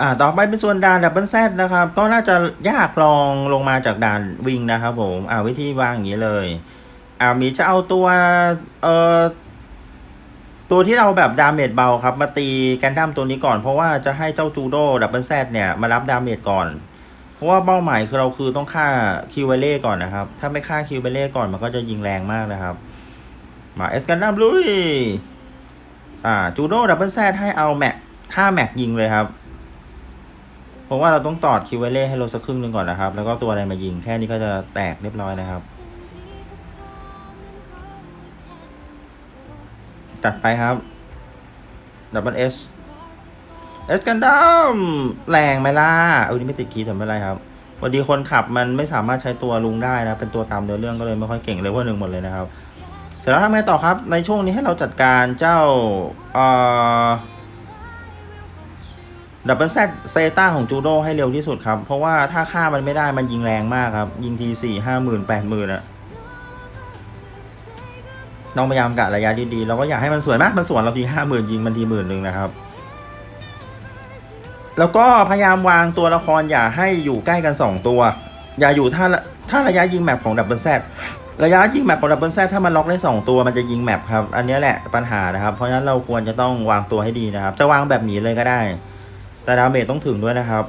อ่าต่อไปเป็นส่วนด่านดับเบิลแซดนะครับ ก็น่าจะยากลองลงมาจากด่านวิงนะครับผมอ่าวิธีวางอย่างนี้เลยอ่ามีจะเอาตัวเอ่อตัวที่เราแบบดาเมจเบาครับ มาตีแกนดั้มตัวนี้ก่อน เพราะว่าจะให้เจ้าจูโดดับเบิลแซดเนี่ยมารับดาเมจก่อน เพราะว่าเป้าหมายคือเราคือต้องฆ่าคิวเวเล่ก่อนนะครับ ถ้าไม่ฆ่าคิวเวเล่ก่อนมันก็จะยิงแรงมากนะครับ มาเอสแกนดั้มลุยอ่าจูโดดับเบิลแซดให้เอาแม็กฆ่าแม็กยิงเลยครับ เพราะว่าเราต้องตอดคิวเวเล่ให้เราสักครึ่งหนึ่งก่อนนะครับ แล้วก็ตัวอะไรมายิงแค่นี้ก็จะแตกเรียบร้อยนะครับ จัดไปครับดับเบิลเอสเอสกันดัมแรงไหมล่ะเอานี้ไม่ติดคีย์แต่ไม่เป็นไรครับวันดีคนขับมันไม่สามารถใช้ตัวลุงได้นะ เป็นตัวตามเนื้อเรื่องก็เลยไม่ค่อยเก่งเลยว่าหนึ่งหมดเลยนะครับ เสร็จแล้วทำไงต่อครับ ในช่วงนี้ให้เราจัดการเจ้าเอ่อ ดับเบิลแซดเซต้าของจูโดให้เร็วที่สุดครับ เพราะว่าถ้าฆ่ามันไม่ได้มันยิงแรงมากครับ ยิงทีสี่ห้าหมื่นแปดหมื่นอะต้องพยายามกะระยะดีๆเราก็อยากให้มันสวยมากมันสวนเราทีห้าหมื่นยิงมันทีหมื่นหนึ่งนะครับ แล้วก็พยายามวางตัวละครอย่าให้อยู่ใกล้กัน2ตัว อย่าอยู่ถ้าถ้าระยะยิงแมปของดับเบิลแซดระยะยิงแมปของดับเบิลแซดถ้ามันล็อกได้ 2 ตัวมันจะยิงแมปครับ อันนี้แหละปัญหานะครับ เพราะฉะนั้นเราควรจะต้องวางตัวให้ดีนะครับ จะวางแบบนี้เลยก็ได้ แต่ดาเมจต้องถึงด้วยนะครับ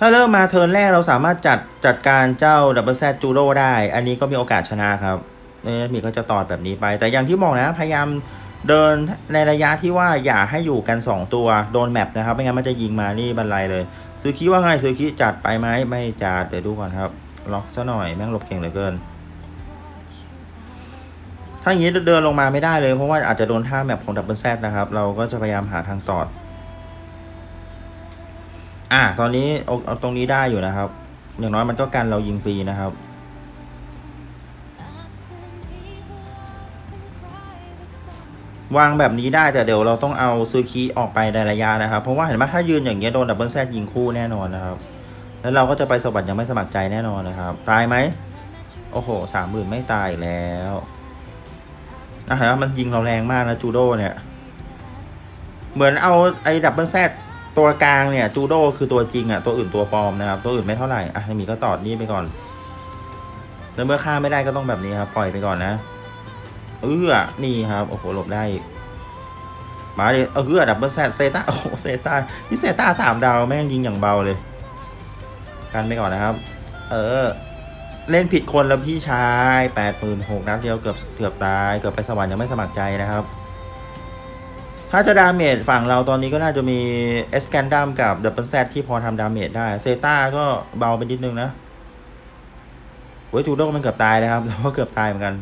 ถ้าเริ่มมาเทิร์นแรกเราสามารถจัดจัดการเจ้าดับเบิลแซดจูโร่ได้ อันนี้ก็มีโอกาสชนะครับเอมีก็จะตอดแบบนี้ไป แต่อย่างที่บอกนะ พยายามเดินในระยะที่ว่าอย่าให้อยู่กัน 2 ตัวโดนแมปนะครับ ไม่งั้นมันจะยิงมานี่บันไลเลยซื้อคิดว่าไงซื้อคิดจัดไปไหมไม่จัดเดี๋ยวดูก่อนครับ ล็อกซะหน่อยแม่งหลบเก่งเหลือเกิน ถ้าอย่างนี้เดินลงมาไม่ได้เลย เพราะว่าอาจจะโดนท่าแมปของดับเบิลแซนะครับ เราก็จะพยายามหาทางตอด อะตอนนี้เอาเอาตรงนี้ได้อยู่นะครับ อย่างน้อยมันก็กันเรายิงฟรีนะครับวางแบบนี้ได้แต่เดี๋ยวเราต้องเอาซื้อคีออกไปในระยะนะครับ เพราะว่าเห็นไหมถ้ายืนอย่างเงี้ยโดนดับเบิลแซดยิงคู่แน่นอนนะครับ แล้วเราก็จะไปสวรรค์ยังไม่สมัครใจแน่นอนนะครับ ตายไหมโอ้โหสามหมื่นไม่ตายแล้ว นะฮะมันยิงเราแรงมากนะจูโดเนี่ย เหมือนเอาไอ้ดับเบิลแซดตัวกลางเนี่ยจูโดคือตัวจริงอะตัวอื่นตัวปลอมนะครับตัวอื่นไม่เท่าไหร่อะมีก็ตอดนี่ไปก่อนแล้วเมื่อฆ่าไม่ได้ก็ต้องแบบนี้ครับปล่อยไปก่อนนะเออนี่ครับโอ้โหหลบได้อีกมาดิเออดับเบิลแซดเซต้าโอ้โหเซต้านี่เซต้าสามดาวแม่งยิงอย่างเบาเลย กันไปก่อนนะครับ เออ เล่นผิดคนแล้วพี่ชายแปดหมื่นหกนัดเดียวเกือบเกือบตายเกือบไปสวรรค์ยังไม่สมัครใจนะครับ ถ้าจะดาเมจฝั่งเราตอนนี้ก็น่าจะมีเอสแกนดัมกับดับเบิลแซดที่พอทำดาเมจได้เซต้าก็เบาไปนิดนึงนะโอ้ยจูโดมันเกือบตายนะครับเราก็เกือบตายเหมือนกัน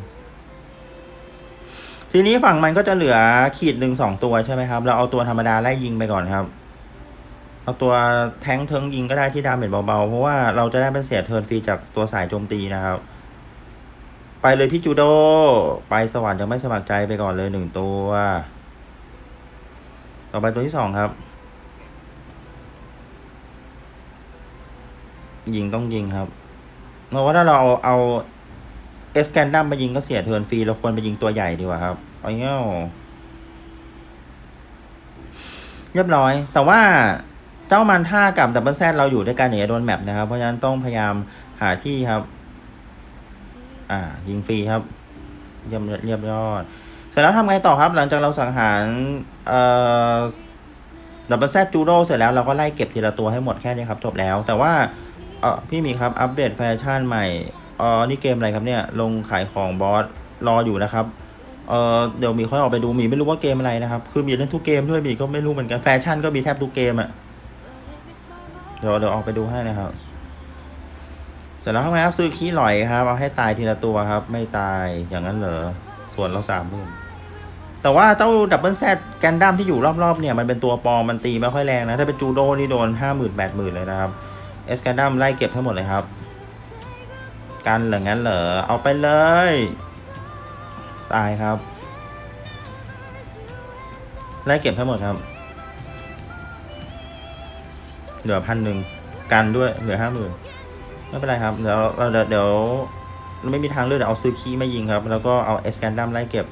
ทีนี้ฝั่งมันก็จะเหลือขีดหนึ่งสองตัวใช่ไหมครับ เราเอาตัวธรรมดาไล่ยิงไปก่อนครับ เอาตัวแทงเทิงยิงก็ได้ที่ดาเมจเบาๆ เพราะว่าเราจะได้เป็นเสียเทิร์นฟรีจากตัวสายโจมตีนะครับ ไปเลยพี่จูโด ไปสวรรค์ยังไม่สมัครใจไปก่อนเลยหนึ่งตัว ต่อไปตัวที่สองครับ ยิงต้องยิงครับเพราะว่าถ้าเราเอาเอาเอสแกนดัมไปยิงก็เสียเทิร์นฟรีเราควรไปยิงตัวใหญ่ดีกว่าครับเอาเงี้ยเรียบร้อย แต่ว่า เจ้ามันท่ากับดับเบิลแซดเราอยู่ด้วยกันอย่างเงี้ยโดนแมปนะครับ เพราะฉะนั้นต้องพยายามหาที่ครับ อ่า ยิงฟรีครับ เยี่ยมเยี่ยมยอด เสร็จแล้วทำไงต่อครับ หลังจากเราสังหารเอ่อดับเบิลแซดจูโดเสร็จแล้วเราก็ไล่เก็บทีละตัวให้หมดแค่นี้ครับ จบแล้ว แต่ว่าเออพี่หมีครับ อัปเดตแฟชั่นใหม่อ๋อนี่เกมอะไรครับเนี่ย ลงขายของบอสรออยู่นะครับเออเดี๋ยวหมีค่อยออกไปดูหมีไม่รู้ว่าเกมอะไรนะครับ คือมีเล่นทุกเกมด้วยหมีก็ไม่รู้เหมือนกันแฟชั่นก็มีแทบทุกเกมอะ ดี๋ยวเดี๋ยวออกไปดูให้นะครับเสร็จแล้วทำไงครับซื้อขี้หลอยครับ เอาให้ตายทีละตัวครับ ไม่ตายอย่างนั้นเหรอส่วนเราสามหมื่นแต่ว่าเจ้าดับเบิลแซดแกนดัมที่อยู่รอบๆเนี่ยมันเป็นตัวปอมมันตีไม่ค่อยแรงนะ ถ้าเป็นจูโดนี่โดนห้าหมื่นแปดหมื่นเลยนะครับเอสแกนดัมไล่เก็บให้หมดเลยครับ กันเหรองั้นเหรอเอาไปเลย ตายครับไล่เก็บทั้งหมดครับ เหลือพันหนึ่งกันด้วยเหลือห้าหมื่นไม่เป็นไรครับเดี๋ยวเราเดี๋ยวไม่มีทางเลือกเดี๋ยวเอาซื้อคีไม่ยิงครับ แล้วก็เอาเอสแกนดัมไล่เก็บ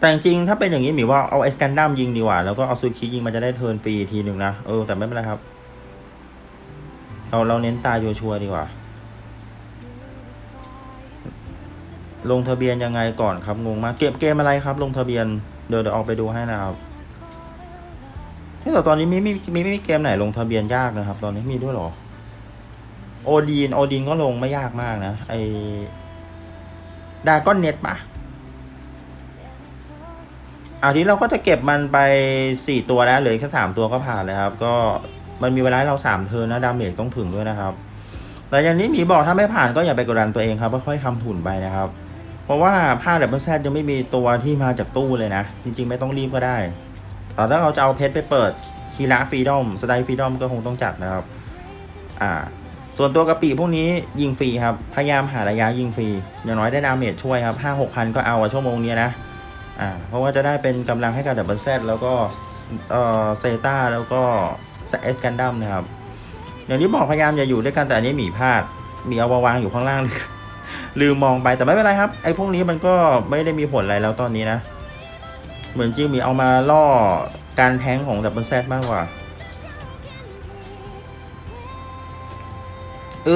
แต่จริงถ้าเป็นอย่างนี้หมีว่าเอาเอสแกนดัมยิงดีกว่า แล้วก็เอาซูคิยิงมันจะได้เทิร์นฟรีทีหนึ่งนะ เออ แต่ไม่เป็นไรครับ เราเราเน้นตายชัวร์ดีกว่า ลงทะเบียนยังไงก่อนครับงงมากเก็บเกมอะไรครับ ลงทะเบียนเดี๋ยวเดี๋ยวออกไปดูให้นะครับที่แต่ตอนนี้มีมีมีไม่มีเกมไหนลงทะเบียนยากนะครับ ตอนนี้มีด้วยหรอโอดีนโอดีนก็ลงไม่ยากมากนะไอดาก้อนเน็ตปะอาทีเราก็จะเก็บมันไปสี่ตัวแล้วเหลืออกแค่สามตัวก็ผ่านเลยครับ ก็มันมีเวลาเราสามเทิร์นนะดาเมจต้องถึงด้วยนะครับแต่อย่างนี้หมีบอกถ้าไม่ผ่านก็อย่าไปกดดันตัวเองครับค่อยๆทำทุนไปนะครับ เพราะว่าผ้าดับเบิลแซดยังไม่มีตัวที่มาจากตู้เลยนะ จริงๆ ไม่ต้องรีบก็ได้ แต่ถ้าเราจะเอาเพชรไปเปิดคีระฟรีดอมสไตล์ฟรีดอมก็คงต้องจัดนะครับ อ่า ส่วนตัวกระปีพวกนี้ยิงฟรีครับ พยายามหาระยะยิงฟรี อย่างน้อยได้ดาเมจช่วยครับห้าหกพันก็เอาชั่วโมงนี้นะ อ่า เพราะว่าจะได้เป็นกำลังให้กับดับเบิลแซดแล้วก็เอ่อเซต้าแล้วก็เอสกันดัมนะครับ อย่างที่บอกพยายามอย่าอยู่ด้วยกันแต่อันนี้หมีพลาด มีเอามาวางอยู่ข้างล่างเลย ลืมมองไปแต่ไม่เป็นไรครับ ไอ้พวกนี้มันก็ไม่ได้มีผลอะไรแล้วตอนนี้นะ เหมือนจริงมีเอามาล่อการแท้งของดับเบิลแซดมากกว่า เอ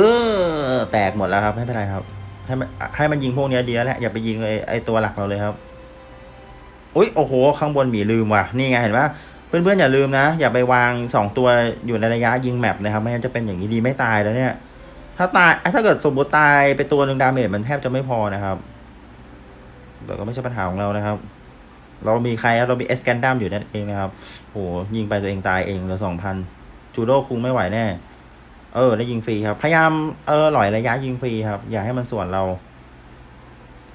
อ แตกหมดแล้วครับ ไม่เป็นไรครับ ให้มันให้มันยิงพวกนี้ดีแล้วแหละอย่าไปยิงไอ้ไอ้ตัวหลักเราเลยครับอุ้ยโอ้โห ข้างบนหมีลืมว่ะ นี่ไงเห็นปะเพื่อนๆอย่าลืมนะ อย่าไปวางสองตัวอยู่ในระยะยิงแมปนะครับ ไม่งั้นจะเป็นอย่างนี้ดีไม่ตายแล้วเนี่ย ถ้าตาย ถ้าเกิดสมมติตายไปตัวหนึ่งดาเมจมันแทบจะไม่พอนะครับ แต่ก็ไม่ใช่ปัญหาของเรานะครับ เรามีใครครับเรามีเอสแกนดัมอยู่นั่นเองนะครับ โห ยิงไปตัวเองตายเองเหลือสองพันจูโดคุงไม่ไหวแน่ เออ ได้ยิงฟรีครับ พยายาม เออหล่อยระยะยิงฟรีครับ อย่าให้มันส่วนเรา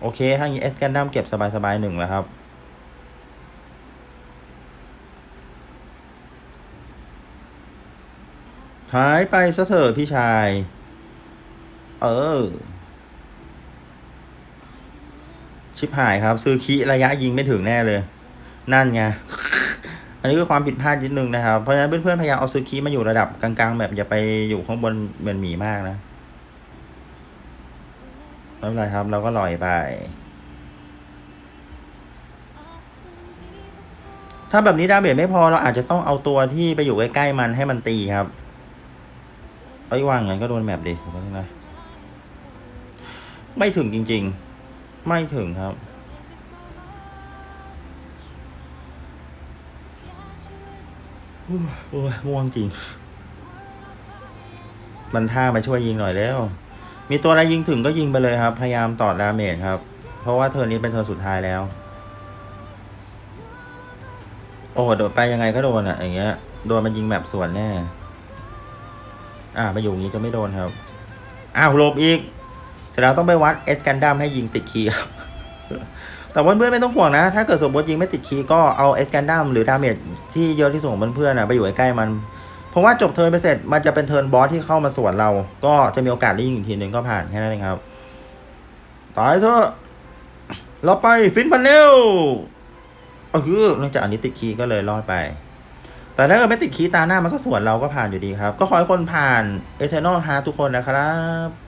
โอเคถ้าอย่างนี้เอสแกนดัมเก็บสบายๆหนึ่งแล้วครับหายไปซะเถอะพี่ชาย เออ ชิบหายครับ ซื้อคีระยะยิงไม่ถึงแน่เลย นั่นไง อันนี้คือความผิดพลาดนิดนึงนะครับ เพราะฉะนั้นเพื่อนๆพยายามเอาซื้อคีมาอยู่ระดับกลางๆ แบบอย่าไปอยู่ข้างบนเหมือนหมีมากนะไม่เป็นไรครับ เราก็ลอยไป ถ้าแบบนี้ดาเมจไม่พอเราอาจจะต้องเอาตัวที่ไปอยู่ใกล้ๆมันให้มันตีครับเอ้ยวางงั้นก็โดนแมปดิผมว่านะ ไม่ถึงจริง ๆ ไม่ถึงครับโอ้ยโอ้ยง่วงจริง มันท่ามาช่วยยิงหน่อยแล้ว มีตัวอะไรยิงถึงก็ยิงไปเลยครับ พยายามต่อดาเมจครับ เพราะว่าเทิร์นี้เป็นเทิร์นสุดท้ายแล้ว โอ้โดดไปยังไงก็โดนอะ อย่างเงี้ย โดนมันยิงแมปสวนแน่ อ่ามาอยู่งนี้จะไม่โดนครับ อ้าวหลบอีก ร็จแล้วต้องไปวัดเอสกันดัมให้ยิงติดคีย์ครับแต่เพื่อนๆไม่ต้องห่วงนะ ถ้าเกิดสมมติยิงไม่ติดคีย์ก็เอาเอสกันดัมหรือดาเมจที่เยอะที่สุดของเพื่อนๆนะไปอยู่ใกล้ๆมัน เพราะว่าจบเทิร์นไปเสร็จมันจะเป็นเทิร์นบอสที่เข้ามาสวนเรา ก็จะมีโอกาสได้ยิงอีกทีหนึ่งก็ผ่านแค่นั้นเองครับตายเถอะเราไปฟินพันเนลเออเนื่องจากอันนี้ติดคีย์ก็เลยรอดไป แต่ถ้าเกิดไม่ติดคีย์ตาหน้ามันก็สวนเราก็ผ่านอยู่ดีครับ ก็ขอให้คนผ่านเอเทอร์นอลฮาทุกคนนะครับ